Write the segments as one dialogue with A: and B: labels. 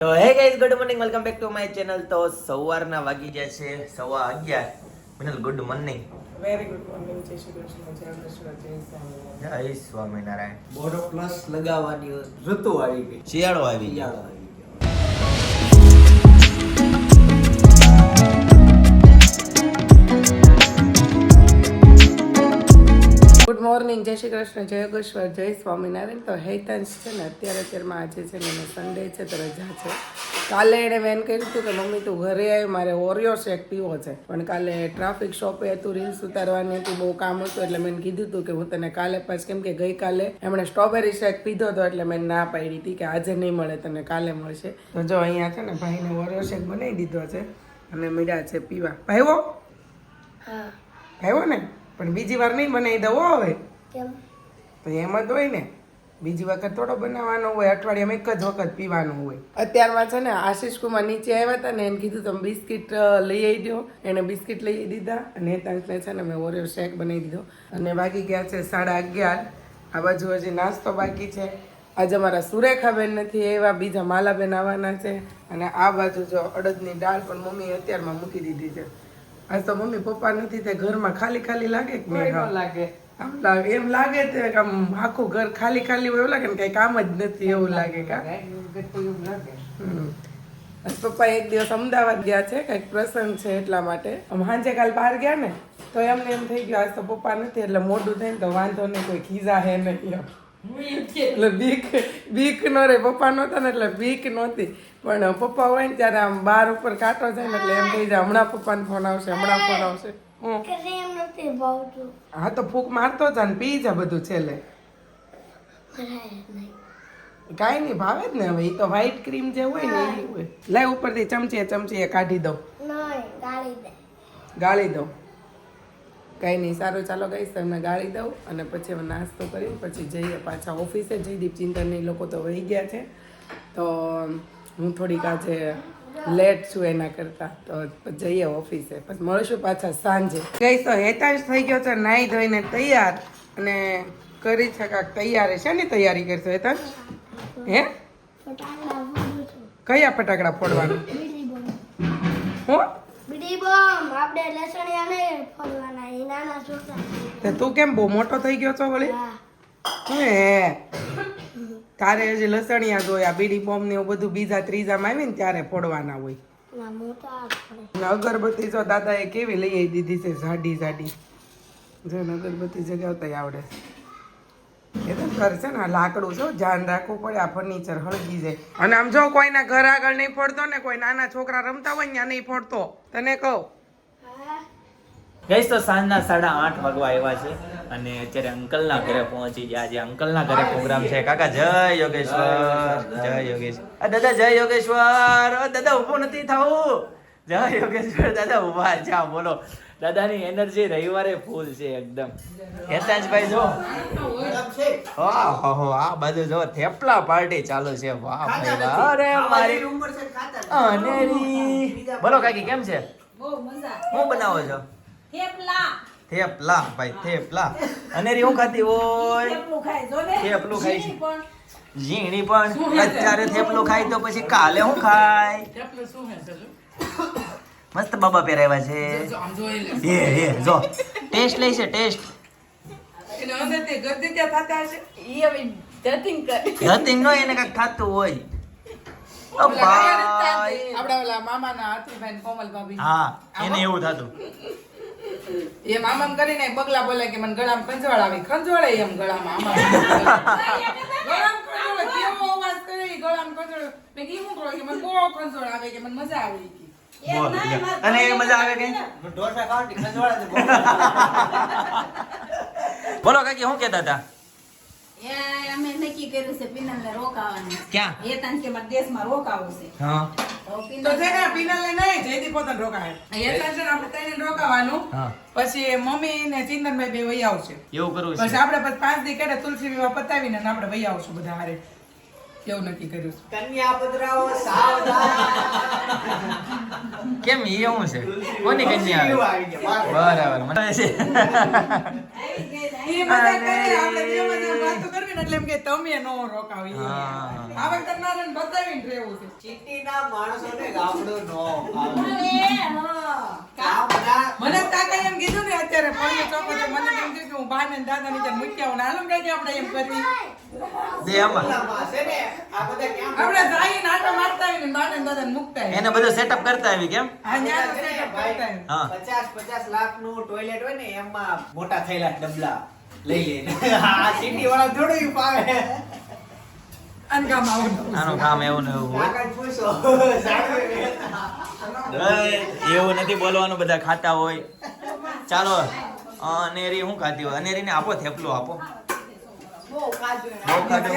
A: તો hey guys good morning welcome back to my channel તો સવારના વાગી ગયા છે સવા અગિયાર. Minal good morning
B: very good morning જય શ્રી કૃષ્ણ. જય કૃષ્ણ. જય સ્વામિનારાયણ.
A: જય
C: બોરો પ્લસ લગાવવાની ઋતુ આવી ગઈ.
A: શિયાળો આવી
C: શિયાળો આવી ગયો
B: મોર્નિંગ. જય શ્રી કૃષ્ણ જય યોગેશ્વર જય સ્વામિનારાયણ. તો હેતાંશ છે ને અત્યારે અત્યારમાં આજે છે ને સન્ડે છે તો રજા છે. કાલે એણે મેન કર્યું હતું કે મમ્મી તું ઘરે આવી મારે ઓરિયો શેક પીવો છે. પણ કાલે ટ્રાફિક શોપે હતું રીલ્સ ઉતારવાની હતી બહુ કામ હતું એટલે મેં કીધું હતું કે હું તને કાલે પાસ કેમ કે ગઈકાલે એમણે સ્ટ્રોબેરી શેક પીધો હતો એટલે મેં ના પાડી હતી કે આજે નહીં મળે તને કાલે મળશે. તો જો અહીંયા છે ને ભાઈને ઓરિયો શેક બનાવી દીધો છે અને મીડા છે પીવા. ભાઈઓ? ભાઈઓ ને પણ બીજી વાર નહીં બનાવી દઉં હવે. તો એમ જ હોય ને. બીજી વખત થોડો બનાવવાનો હોય અઠવાડિયામાં એક જ વખત પીવાનું હોય. અત્યારમાં છે ને આશીષ કુમાર નીચે આવ્યા હતા ને એને કીધું તમે બિસ્કિટ લઈ આવી દો એને બિસ્કિટ લઈ દીધા અને તાંસને છે ને મેં ઓરિયો શેક બનાવી દીધો. અને બાકી ગયા છે સાડા અગિયાર. આ બાજુ હજી નાસ્તો બાકી છે. આજે અમારા સુરેખાબેન નથી એવા બીજા માલાબેન આવવાના છે. અને આ બાજુ જો અડદની દાળ પણ મમ્મીએ અત્યારમાં મૂકી દીધી છે. આજ તો મમ્મી પપ્પા નથી તે ઘરમાં ખાલી ખાલી લાગે કે નહીં લાગે. આમ લાગે એમ લાગે તે આમ આખું ઘર ખાલી ખાલી હોય એવું લાગે ને કઈ કામ જ નથી એવું લાગે કા? પપ્પા એક દિવસ અમદાવાદ ગયા છે કંઈક પ્રસંગ છે એટલા માટે. સાંજે કાલ બહાર ગયા ને તો એમને એમ થઈ ગયું આજ તો પપ્પા નથી એટલે મોઢું થઈને ને તો વાંધો નહીં કોઈ ખીજા હે નહીં. એટલે બીક બીક નો રે પપ્પા નહોતા ને એટલે બીક નહોતી. પણ પપ્પા હોય ને ત્યારે આમ બાર ઉપર કાંટો જાય ને એટલે એમ થઈ જાય હમણાં પપ્પાનો ફોન આવશે હમણાં ફોન આવશે. હું. તો ફૂક મારતો જા ને પી જા બધું છેલ્લે. કાંઈ નહીં ભાવે જ ને હવે એ તો વ્હાઈટ ક્રીમ જે હોય ને એ હોય. લાય ઉપરથી ચમચીએ ચમચીએ કાઢી દઉં.
D: ગાળી દે.
B: દઉં. કાંઈ નહીં સારું ચાલો ગઈશ તમને ગાળી દઉં અને પછી હવે નાસ્તો કરી પછી જઈએ પાછા ઓફિસે. જયદીપ ચિંતન એ લોકો તો વહી ગયા છે. તો હું થોડીક આજે લેટ છું એના કરતાં તો જઈએ ઓફિસે. પછી મળશું પાછા સાંજે. ગઈ તો હેતાંશ થઈ ગયો છે નાહી ધોઈને તૈયાર અને કરી છે કાંક તૈયાર. શેની તૈયારી કરશો હેતાંશ? હે?
D: છું
B: કયા ફટાકડા ફોડવાનું? હું?
D: બીડી બોમ આપણે લસણિયા નહીં ફોડવાના એ નાના છોકરા.
B: તે તું કેમ બહુ મોટો થઈ ગયો છો વળી?
D: હે.
B: તારે જે લસણિયા જોયા બીડી બોમ્બ ને એવું બધું બીજા ત્રીજામાં આવી ને ત્યારે ફોડવાના હોય. અગરબત્તી જો દાદાએ કેવી લઈ આવી દીધી છે જાડી જાડી. જો અગરબત્તી જગાવતા આવડે. એ તો ઘર છે ને આ લાકડું છો ધ્યાન રાખવું પડે આ ફર્નિચર હળગી જાય. અને આમ જો કોઈના ઘર આગળ નહીં ફોડતો ને કોઈ નાના છોકરા રમતા હોય ને ત્યાં નહીં ફોડતો તને કહું.
A: ગઈ તો સાંજના સાડા આઠ વાગવા આવ્યા છે. અને અત્યારે અંકલના ઘરે પહોંચી ગયા છે. અંકલના ઘરે પ્રોગ્રામ છે. કાકા જય યોગેશ્વર. જય યોગેશ્વર. દાદા જય યોગેશ્વર. દાદા ઊભો નથી થવું. જય યોગેશ્વર. દાદા ઊભા જા બોલો. દાદાની એનર્જી રવિવારે ફૂલ છે એકદમ. હેતાંશભાઈ જો વાહ હો હો આ બાજુ જો થેપલા પાર્ટી ચાલુ છે. વાહ ભાઈ અરે મારી
C: ઉંમર છે ખાતા
A: અનેરી. બોલો કાકી કેમ છે? હું બનાવો છો? થેપલા. ભાઈ થેપલા. અનેરી હું ખાતી હોય? થેપલું ખાય છે. ઝીણી પણ. અત્યારે થેપલું ખાય તો પછી કાલે હું ખાય? મસ્ત બાબા પહેરાવ્યા છે. એ એ જો. ટેસ્ટ લઈ છે ટેસ્ટ. ધતિંગ નો એને કંઈક થતું હોય. હા એને એવું થતું.
B: એ મામામ કરીને બગલા બોલે કે મને ગળામાં ખંજવાળ આવી. ખંજવાળે એમ ગળામાં આમાં ગળામાં ખંજવાળે કેવો અવાજ કરે ગળામાં ખંજવાળે. મેં કીધું શું કરો કે મને બહુ ખંજવાળ આવે કે મને મજા આવે.
A: અને એ મજા આવે કે. બોલો કાકી શું કહેતા હતા?
E: અમે નક્કી કર્યું છે પિનલને રોકાવાનું.
A: ક્યાં?
E: એ તાન કે મારા દેશમાં રોકાવું છે.
A: હા.
E: તો પિનલ
B: તો છે ને નહીં જયદીપ પોતાને રોકાય. એટલા છે આપણે ત્રણેયને રોકાવાનું. પછી મમ્મી ને ચિંતનભાઈ બે વહી આવશે.
A: એવું કરવું
B: પછી
A: છે
B: આપણે પછી પાંચ દી કરે તુલસી વિવાહ પતાવીને આપણે વહી આવશું બધા હારે. એવું નક્કી કર્યું
C: કન્યા પધરાવો સાવધાન.
A: કેમ એ એવું છે? કોની કન્યા બરાબર મને છે.
B: એ મજા કરે આપણે બે મજા વાતો કરવી ને ને એટલે એમ કે તમે નો રોકાવી
A: હા.
B: આ વખતે એને બતાવીને રહેવું છે.
C: નો બધા
B: મને કાકા એમ કીધું ને અત્યારે પૈયો ચોકો તો મને એમ થયું કે હું બા ને દાદા ની મૂક્યા હું હાલો કાંઈ આપણે એમ કરવી.
A: દે આમાં.
C: ઓલામાં છે ને, આ બધા કેમ
B: આપણે જાય ને મારતા આવીને બા ને દાદા મૂકતા
A: એને બધું સેટઅપ કરતા આવી કેમ?
B: હા.
A: હા.
C: પચાસ લાખનું ટોયલેટ હોય ને એમાં મોટા થયેલા ડબલા. લઈ લઈને આ સિટી વાળા થોડું પાવે
B: અને ગામ
A: આનું કામ એવું ને એવું એવું નથી બોલવાનું બધા ખાતા હોય. ચાલો અનેરી શું ખાતી હોય? અનેરીને આપો થેપલું આપો.
C: બહુ કાજુ
A: બહુ ખાધું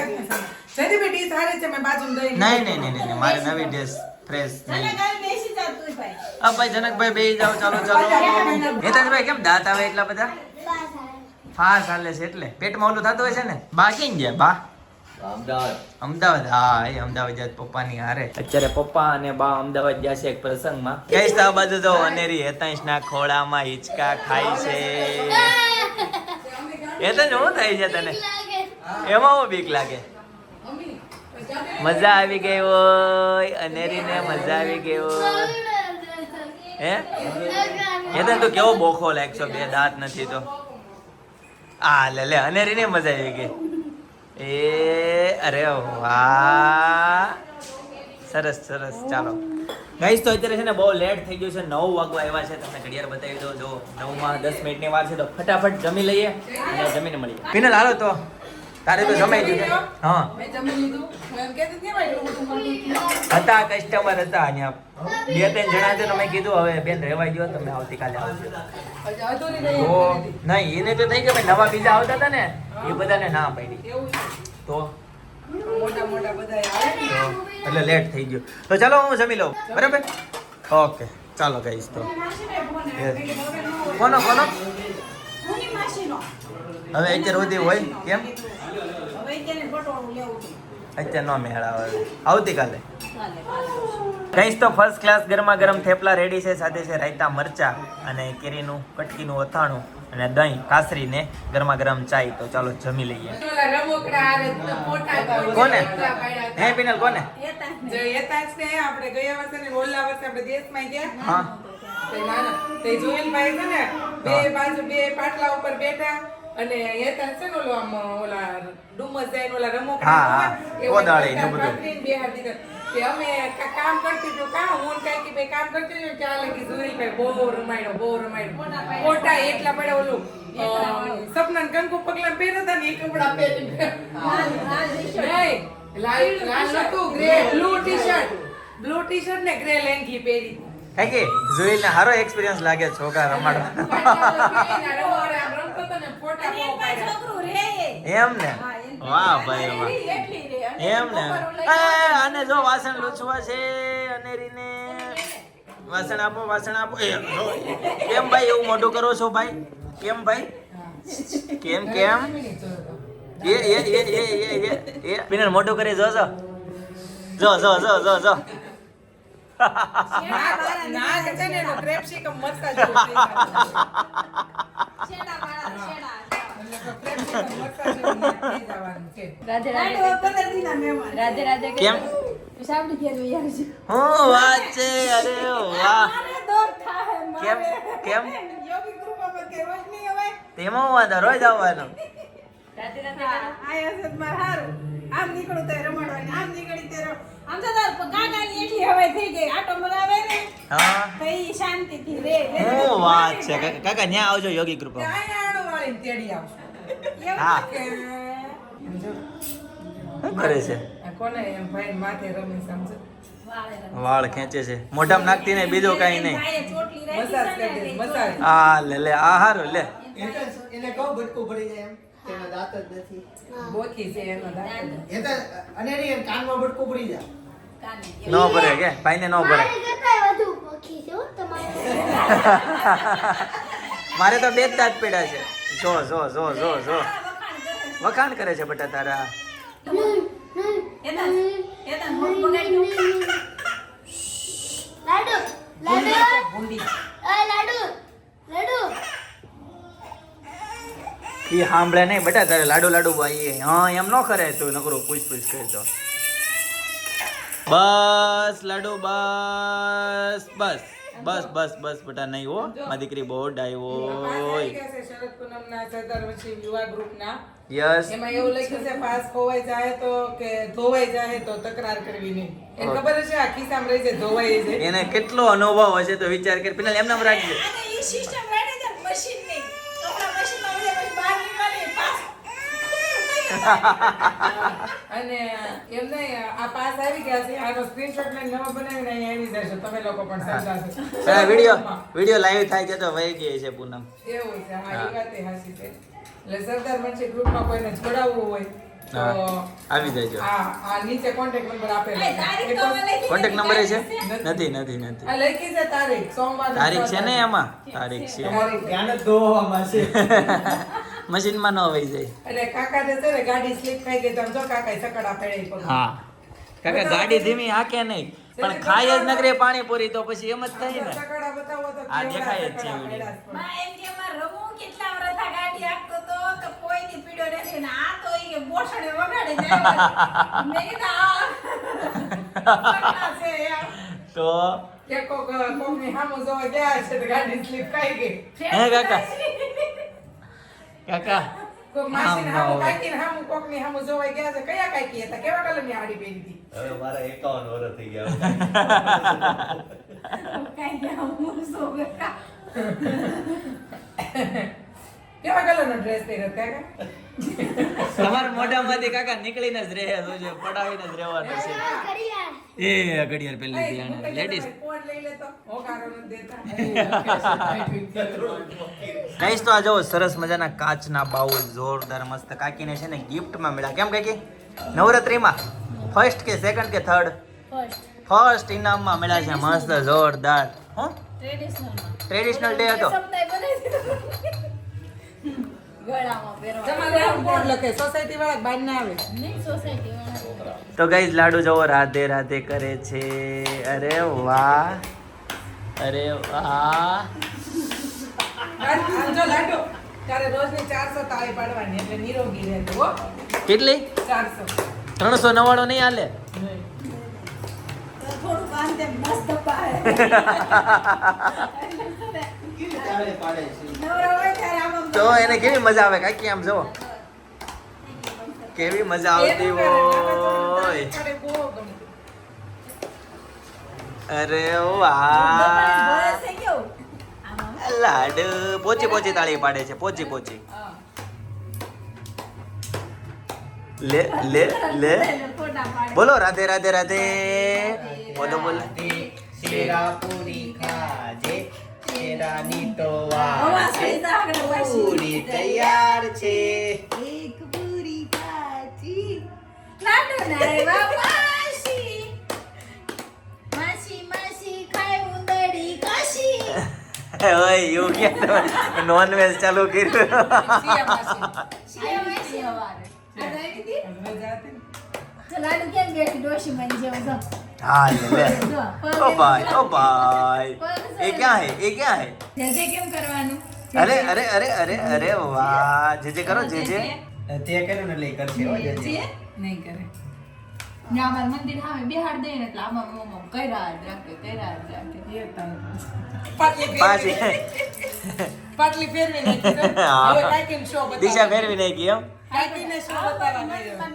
B: જયદીપ બેટી સારી છે મેં બાજુમાં દહીં
A: નહીં નહીં નહીં નહીં મારે નવી ડ્રેસ ફ્રેશ
E: ભાઈ.
A: જનકભાઈ બે જાઓ. ચાલો ચાલો. હેતાંશભાઈ કેમ દાંત આવે એટલા બધા?
D: આવે.
A: ફાસ હાલે છે એટલે. પેટમાં ઓલું થતું હોય છે ને? બા કેમ ગયા? બા? અમદાવાદ. અમદાવાદ? હા એ અમદાવાદ જાય પપ્પાની હારે. અત્યારે પપ્પા અને બા અમદાવાદ ગયા છે એક પ્રસંગમાં. તો આ બાજુ તો અનેરી હેતાંશ ના ખોળામાં હિંચકા ખાય છે. હેતાંશ શું થાય છે તને? એમાં હું બીક લાગે? મજા આવી ગઈ હોય અનેરીને મજા આવી ગઈ હોય. હે? હેતાંશ તો કેવો બોખો લાગશો બે દાંત નથી તો. આ, લે લે અનેરીને મજા આવી ગઈ. એ, અરે વાહ. સરસ સરસ, ચાલો. ગાઈસ તો અત્યારે છે ને બહુ લેટ થઈ ગયું છે. નવ વાગવા આવ્યા છે. તમને ઘડિયાળ બતાવી દો જો, નવમાં દસ મિનિટની વાર છે, તો ફટાફટ જમી લઈએ અને જમીને મળીએ. પિનલ હાલો તો. તારે તો જમાઈ ગયું. હા.
B: મેં જમી લીધું. હું એમ કહેતી હતી ભાઈ એટલું બધું
A: હતા. કસ્ટમર હતા અહીંયા. બે ત્રણ જણા છે તમે મેં કીધું હવે બેન રહેવાઈ ગયો તમે આવતીકાલે આવજો. નહીં એને તો થઈ ગયો ભાઈ નવા બીજા આવતા હતા ને એ બધાને ના પાડી. તો? એટલે લેટ થઈ ગયું. તો ચાલો હું જમી લઉં. બરાબર? ઓકે. ચાલો ગાઈસ તો. કોનો કોનો? હવે અત્યાર સુધી હોય? કેમ. અત્યારે નો મેળ આવે. આવતીકાલે?
E: ચાલે.
A: તો ફર્સ્ટ ક્લાસ ગરમા ગરમ થેપલા રેડી છે સાથે છે રાયતા મરચા અને કેરીનું કટકીનું અથાણું અને દહીં કાસરી ને ગરમા ગરમ ચાય. તો ચાલો જમી લઈએ. કોને. હે પિનલ કોને?
E: એ તાંજ
B: જો યથાર્થ છે આપણે ગયા વર્ષે ને ઓલા વર્ષે આપણે દેશમાં ગયા.
A: હા.
B: તે તે છે ને બે બાજુ બે પાટલા ઉપર બેઠા. અને યથાર્થ છે ને ઓલો આમ ઓલા ડુમસ જાય ઓલા રમો
A: હા, કોદાળી ને બધું.
B: અમે કામ કરતી જો કા હું ને કે ભાઈ કામ કરતી જો ચાલે કે લગી ભાઈ બહુ રમાડ્યો બહુ રમાડ્યો મોટા એટલા પડે ઓલું સપના કંકુ પગલા પહેરતા હતા ને એ કપડા પહેરી
E: લાલ, લાલ
B: નતું grey blue t-shirt. Blue t-shirt ને ગ્રે લેંગી પહેરી.
A: હે કે જોઈને સારો એક્સપિરિયન્સ લાગે છોકરા રમાડવા.
B: ફોટા
E: અને એક ભાઈ છોકરું રે એ.
A: એમ ને? વાહ ભાઈ.
E: અને
A: એમ ને અને જો વાસણ લૂછવા છે અનેરીને. વાસણ આપો વાસણ આપો. કેમ ભાઈ એવું મોઢું કરો છો ભાઈ? કેમ ભાઈ? કેમ કેમ? એ એ એ એ એ એ મોઢું કરી, જો જો. જો જો જો જો જો.
B: નાક છે ને એનો ક્રેપ્સિકમ મસ્ત
E: છેડા છેડા.
F: રાધે રાધે.
A: કેમ. હું વાત છે અરે વાહ. કેમ? કેમ? તેમાં હું વાંધો રોજ આવવાનો.
F: રાધે રાધે.
E: આમ નીકળું તો રમાડવાની, આમ નીકળી તે રમ- આમ તો તાર કાકાની એટલી હવાઈ થઈ ગઈ. આટો મરાવે ને,
A: હા.
E: તો શાંતિથી રે.
A: હું વાત છે? કાકા ન્યા આવજો યોગી કૃપા
B: ત્યાં આણું વાળીને તેડી આવશું.
A: હા. શું કરે છે?
B: કોને એમ ભાઈ માથે રમે સમજો?
E: વાળ
A: ખેંચે છે. મોઢામાં નાખતી નહીં બીજો કાંઈ નહીં.
B: મસાજ કરી
E: ને,
A: આ લે લે આ હારું લે.
C: એને કહું ભટકું પડી જાય એમ. તેના દાંત જ નથી.
B: બોથી છે એનો દાંત.
C: એ તો અને એની એમ કાનમાં બટકો પડી જાય.
E: કાને.
A: ન ભરે કે ભાઈને ન ભરે.
D: મારી કરતાંય વધુ પક્ષી છે હો તમારે.
A: મારે તો બે જ દાંત પીડા છે. જો જો જો જો જો.
E: વખાણ કરે છે.
A: બટા તારા.
E: એતા એતા મોઢું
D: લાડુ લાડુ
B: આપો, ભૂંડી
D: આ લાડુ લાડુ
A: એ સાંભળે નહીં બેટા તારે લાડુ લાડુ ભાઈ હા એમ ન કરે તું નકરું પૂછ પૂછ કરતો બસ લાડુ બસ બસ બસ બસ બસ બેટા નહીં હો. મારી દીકરી બહુ હોય.
B: સરદાર વચ્ચે યુવા ગ્રુપના.
A: યસ.
B: એમાં એવું લખ્યું છે પાસ ખોવાઈ જાય તો કે ધોવાઈ જાય તો તકરાર કરવી નહીં. એને ખબર છે આખી સાંભળે છે ધોવાઈ જાય
A: એને કેટલો અનુભવ હશે તો વિચાર કર પેલા એમ નામ રાખજે
E: અને ઈ સિસ્ટમ રેડે છે મશીનની કપડા મશીનમાં બધે પછી બહાર નીકળે પાસ
B: અને એમને આ પાસ આવી ગયા છે. આનો સ્ક્રીનશોટ લઈને નવો બનાવીને અહીંયા આવી જશે તમે લોકો પણ સમજાશે
A: પેલા વીડિયો વીડિયો લાઈવ થાય છે તો વહી ગઈ છે પૂનમ?
B: એવું છે. હા એ વાત એ હાસી છે. એટલે સરદાર મંચે ગ્રુપમાં કોઈને જોડાવવું હોય
A: આવી જજો.
B: નીચે કોન્ટેક્ટ નંબર આપેલો છે.
A: કોન્ટેક્ટ નંબર
B: નથી.
A: નથી નથી નથી.
B: આ લખી છે તારીખ સોમવાર
A: તારીખ છે ને એમાં તારીખ. છે.
C: તમારું ધ્યાન જ છે.
A: મશીનમાં ન વહી જાય.
B: એટલે કાકા જે છે ને ગાડી સ્લીપ ખાઈ ગઈ તો જો કાકા સકડા પડે
A: હા. કાકા ગાડી ધીમી હાકે નહીં પણ ખાય જ નગરે પાણીપુરી તો પછી એમ જ થાય ને.
B: સકડા બતાવો તો
A: આ દેખાય જ છે
B: સકડા
A: વીડિયો.
B: પડ્યા છે.
E: માં એમ કે માં રમું કેટલા વર્ષ ગાડી આપતો તો કે કોઈની પીડો નથી. ને આ તો ઈ કે બોસડે જાય મેં કીધું આ સકડા છે યાર
A: તો?
B: કે કોકની હામો જોવા ગયા છે તો ગાડી સ્લીપ ખાઈ ગઈ.
A: હે કાકા? કાકા.
B: કોક
A: ના
B: કોકની સામું જોવા ગયા છે. કયા કાકી હતા? કેવા કલરની સાડી પહેરી હતી?
C: હવે મારા એકાવન વર્ષ થઈ ગયા
E: કાઈ ગયા હું ગયા
B: કેવા કલરનો ડ્રેસ પહેર્યો કાકા?
A: તમારા મોઢામાંથી કાકા નીકળીને જ રહે જોજો પડાવીને જ રહેવાનું છે. એ ઘડિયાળ.
B: પહેલી
A: થી
B: આને
A: લેડીઝ
B: હોકારો દેતા.
A: કહીશ તો આ જો સરસ મજાના કાચના બાઉલ જોરદાર મસ્ત કાકીને છે ને ગિફ્ટમાં મળ્યા. કેમ કાકી? નવરાત્રીમાં? ફર્સ્ટ કે સેકન્ડ કે થર્ડ
F: ફર્સ્ટ
A: ફર્સ્ટ ઇનામમાં મળ્યા છે મસ્ત જોરદાર. હો?
F: ટ્રેડિશનલ
A: ટ્રેડિશનલ ડે હતો. તો ગઈ લાડુ જવો રાધે રાધે કરે છે. અરે વાહ. અરે વાહ.
B: આમ જો લાડો. તારે રોજની ચારસો તાળી પાડવાની એટલે નિરોગી રહેતો હો.
A: કેટલી? ત્રણસો નવાણું નહીં હાલે?
E: થોડું
A: તો એને કેવી મજા આવે કાકી આમ જુઓ. કેવી મજા આવતી હોય. અરે વાહ. લાડુ. પોચી પોચી તાળી પાડે છે પોચી પોચી. લે લે લે. બોલો રાધે રાધે રાધે. બોલો બોલો.
C: શેરા ખાજે
E: જા આગળ
C: પૂરી તૈયાર છે
E: એક પૂરી કાચી લાડુ નારવા માસી માસી માસી ખાય ઉંદડી કાશી
A: ઓય યુ કે નોન વેજ ચાલુ કર્યું
E: લાડુ કેમ બેઠી ડોશી જેવું
A: હા લે. લે ઓ ભાઈ ઓ ભાઈ. એ ક્યાં હે? એ ક્યાં હે?
E: જે જે કેમ કરવાનું?
A: અરે અરે અરે અરે અરે વાહ. જે જે કરો જે જે
C: તે કર્યું ને એટલે કરશે. ઓ જજે.
E: જે
B: નહીં કરે.
F: ને અમારા મંદિર સામે બિહાર દે ને એટલે આમાં મોમો કર્યા જ રાખે કર્યા જ રાખે.
B: એ પાટલી
A: પાછી.
B: પાટલી ફેરવી નાખી. છે.
A: હા.
B: હવે કાકીને show બતાવવાનો.
A: દિશા ફેરવી નાખી એમ?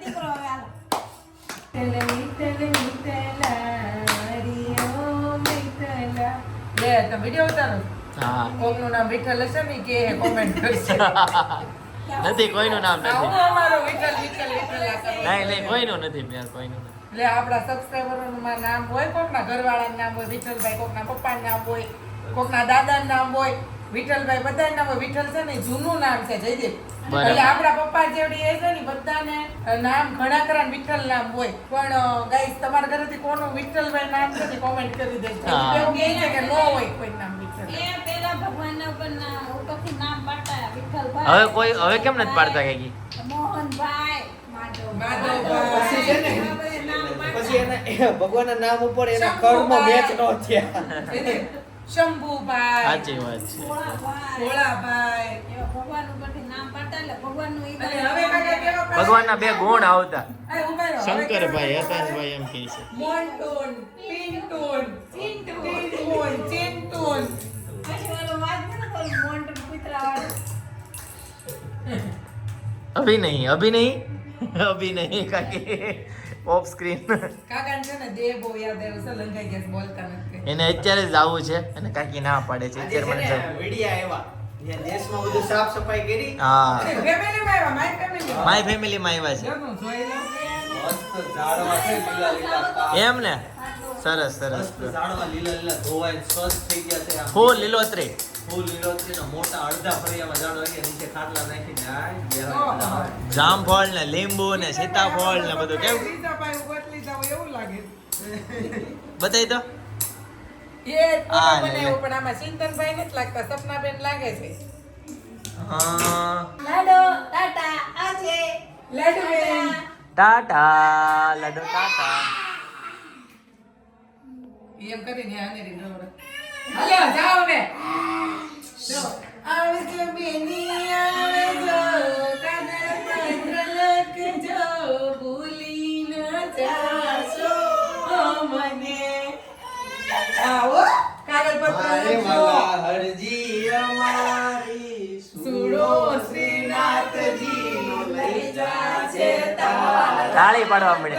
E: દીકરો હવે હાલો.
A: નથી કોઈનું નામ નથી. નહીં નહીં કોઈનું નથી યાર કોઈનું નથી.
B: એટલે આપણા સબસ્ક્રાઈબરોનું નામ હોય કોકના ઘરવાળાનું નામ હોય વિઠ્ઠલભાઈ કોકના પપ્પાનું નામ હોય કોકના દાદાનું નામ હોય વિઠ્ઠલભાઈ બધા નામ વિઠ્ઠલ છે ને જૂનું નામ છે જયદીપ એટલે આપણા પપ્પા જેવડી એ છે ને બધાને નામ ઘણા ખરા વિઠ્ઠલ નામ હોય. પણ ગાઈસ તમારા ઘરેથી કોનું વિઠ્ઠલભાઈ નામ છે ને કોમેન્ટ કરી દેજો. એવું કહે છે કે ન હોય કોઈ નામ વિઠ્ઠલ
E: એ પેલા ભગવાનના ઉપર ઉપરથી નામ પાડતા વિઠ્ઠલભાઈ
A: હવે કોઈ હવે કેમ નથી પાડતા કાકી
E: મોહનભાઈ માધવભાઈ. પછી
C: એના ભગવાનના નામ ઉપર એના કર્મ મેચ નો થયા.
B: એને શંભુભાઈ
A: સાચી વાત છે.
E: ભોળાભાઈ. ભગવાન? ભગવાનના
A: બે ગુણ આવતા. શંકરભાઈ
B: કેવો
A: એમ કહે છે.
E: અભિનય અભિનય અભિનય ને.
A: અભી નહીં અભી નહીં અભી નહીં કાકી. ઓફ સ્ક્રીન
B: કાકાને છે ને દેહ બહુ યાદ આવ્યો છે, લંઘાઈ ગયા બોલતા નથી.
A: એને અત્યારે જ આવવું છે અને કાકી ના પાડે છે અત્યારે મને
C: વિડિયા આવ્યા. દેશમાં બધું સાફ સફાઈ કરી.
A: હા.
B: આવ્યા,
A: માય ફેમિલીમાં? આવ્યા
C: છે. લીલા લીલા.
A: છે એમ ને? સરસ સરસ.
C: મસ્ત ઝાડવા લીલા લીલા ધોવાઈને સ્વચ્છ થઈ ગયા છે આમ.
A: ફૂલ લીલોતરી.
C: ફૂલ મોટા અડધા ફળિયામાં ઝાડ નીચે ખાટલા નાખીને
A: જામફળ ને લીંબુ ને સીતાફળ ને બધું
B: એવું લાગે.
A: બતાવી તો
B: એ બનાવ્યો. પણ આમાં ચિંતનભાઈ નથી લાગતા સપનાબેન લાગે છે.
E: લાડો ટાટા આજે
B: લાડુબેન
A: ટાટા. લડો ટાટા.
B: એમ કરીને આને રી હાલ્યો, જાઓ હવે. જો. આવજો બેની, ભૂલી ન જાશો મને. આવો, કાગળ પત્ર લખજો.
C: હરજી અમારી
B: સુડો શ્રીનાથજીનો લઈ છે તારા
A: તાળી પાડવા મળે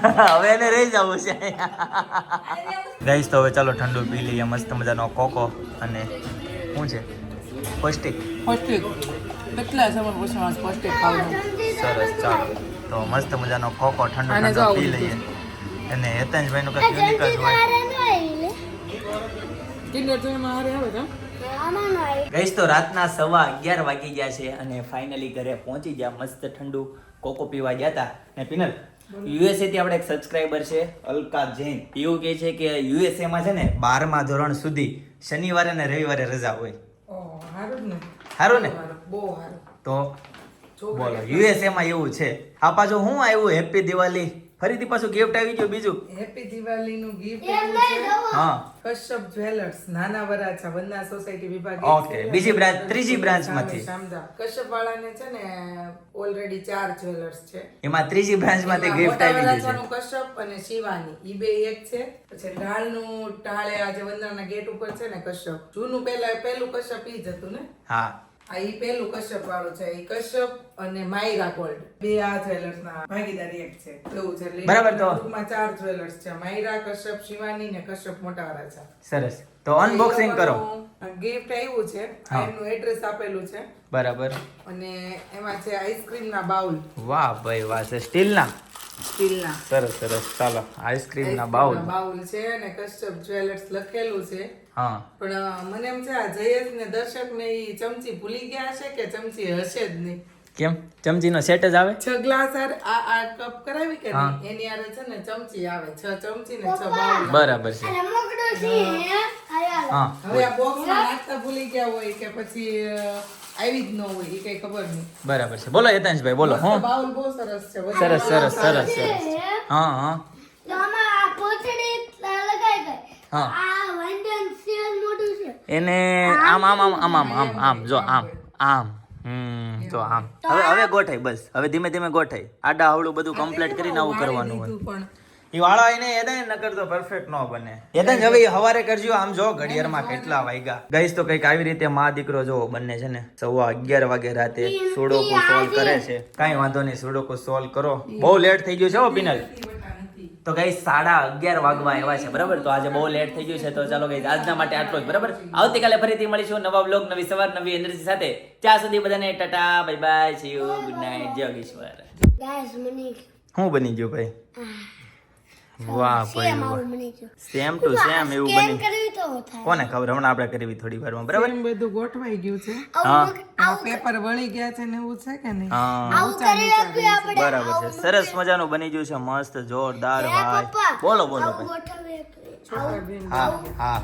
A: હવે એને રહી જવું છે. ગઈશ તો હવે ચાલો ઠંડુ પી લઈએ મસ્ત મજાનો કોકો અને શું છે? પૌષ્ટિક.
B: પૌષ્ટિક. કેટલા સમય પછી પૌષ્ટિક ખાવાનું?
A: સરસ ચાલો. તો મસ્ત મજાનો કોકો ઠંડો પી લઈએ. અને નું યુનિક જ હોય.
B: આવી
A: ગઈશ તો રાતના સવા અગિયાર વાગી ગયા છે અને ફાઇનલી ઘરે પહોંચી ગયા મસ્ત ઠંડુ કોકો પીવા ગયા હતા. ને પિનલ યુએસએ થી આપણે એક સબસ્ક્રાઇબર છે અલકા જૈન. એવું કહે છે કે યુએસએમાં છે ને બારમા ધોરણ સુધી શનિવારે ને રવિવારે રજા હોય.
B: જ
A: સારું ને?
B: બહુ હારું.
A: તો બોલો યુએસએમાં એવું છે. આ પાછું હું આવ્યું હેપી દિવાળી. ફરીથી પાછું ગિફ્ટ આવી ગયું બીજું.
B: હેપી દિવાળી નું ગિફ્ટ
A: હા.
B: કશ્યપ જ્વેલર્સ નાના વરાછા વંદના સોસાયટી વિભાગ
A: ઓકે, બીજી બ્રાન્ચ ત્રીજી બ્રાન્ચમાંથી.
B: સમજા. કશ્યપ વાળાને છે ને ઓલરેડી ચાર જ્વેલર્સ છે.
A: એમાં ત્રીજી
B: બ્રાન્ચમાંથી
A: ગિફ્ટ આવી ગયું છે.
B: કશ્યપ અને શિવાની. ઈ બે એક છે. પછી ઢાળનું ઢાળે આજે વંદનાના ગેટ ઉપર છે ને કશ્યપ. જૂનું પહેલા પહેલું કશ્યપ ઈ જ હતું ને?
A: હા.
B: આ ઈ પેલું કશ્યપ વાળું છે ઈ કશ્યપ અને માયરા ગોલ્ડ. બે આ જ્વેલર્સ ના ભાગીદારી એક છે. એવું છે
A: બરાબર તો.
B: ટૂંકમાં ચાર જ્વેલર્સ છે માયરા કશ્યપ શિવાની ને કશ્યપ મોટા છે.
A: સરસ. તો અનબોક્સિંગ કરો.
B: ગિફ્ટ આવ્યું છે એનું એડ્રેસ આપેલું છે.
A: બરાબર.
B: અને એમાં છે આઈસ્ક્રીમ ના બાઉલ.
A: વાહ ભાઈ વાહ છે સ્ટીલના
B: સ્ટીલના.
A: સરસ સરસ. ચાલો આઈસ્ક્રીમના બાઉલ.
B: બાઉલ છે અને કશ્યપ જ્વેલર્સ લખેલું છે.
A: હા.
B: પણ મને એમ છે આ જયેશ ને દર્શક ને ઈ ચમચી ભૂલી ગયા છે કે ચમચી હશે જ નહીં?
A: કેમ? ચમચીનો સેટ જ આવે?
B: છ ગ્લાસ આ આ કપ કરાવી કે એની આરે છે ને ચમચી આવે. છ ચમચી ને છ બાઉલ
A: બરાબર છે.
D: અને મોકળો છે
A: હા?
B: હવે આ બોક્સમાં નાખતા ભૂલી ગયા હોય કે પછી આવી જ ન હોય એ કઈ ખબર નહીં.
A: બરાબર છે. બોલો યતાંશભાઈ બોલો હું.
B: બાઉલ બહુ સરસ છે
A: સરસ સરસ સરસ સરસ. હા હા.
D: તો આમાં આ પોચડી લગાઈ ગઈ
A: હા.
D: આ વંદન સેલ મોટું છે.
A: એને આમ આમ આમ આમ આમ આમ આમ જો આમ આમ. હમ જો આમ. હવે હવે ગોઠાય બસ. હવે ધીમે ધીમે ગોઠાય. આડા આવડું બધું કમ્પ્લીટ કરીને આવું કરવાનું હોય.
B: પણ.
A: એ વાળા એને એદાય નકર તો પરફેક્ટ ન બને. એદાય હવે હવારે કરજો આમ જો ઘડિયાળમાં કેટલા વાગ્યા. ગઈશ તો કંઈક આવી રીતે માં દીકરો જો બંને છે ને સવા અગિયાર વાગે રાતે સુડોકુ સોલ્વ કરે છે. કઈ વાંધો નહીં સુડોકુ સોલ્વ કરો. બહુ લેટ થઈ ગયું છે હો પિનલ. તો ગઈ સાડા અગિયાર વાગવા એવા છે બરાબર? તો આજે બહુ લેટ થઈ ગયું છે તો ચાલો ગઈ આજના માટે આટલો જ બરાબર? આવતીકાલે ફરીથી મળીશું નવા બ્લોગ નવી સવાર નવી એનર્જી સાથે. ત્યાં સુધી બધાને tata bye bye see you good night જય યોગેશ્વર હું બની ગયો ભાઈ? વાહ ભાઈ
D: સેમ
A: વાહ. સેમ ટુ સેમ એવું બની કોને ખબર? હમણાં આપણે કરવી થોડી વારમાં બરાબર?
B: એમ બધું ગોઠવાઈ ગયું છે.
A: હા.
B: પેપર વળી ગયા છે ને એવું છે કે નહીં?
A: હા.
D: આવું કરી આપ્યું આપણે.
A: બરાબર છે. સરસ મજાનું બની ગયું છે. મસ્ત જોરદાર ભાઈ. બોલો બોલો ભાઈ. હા હા.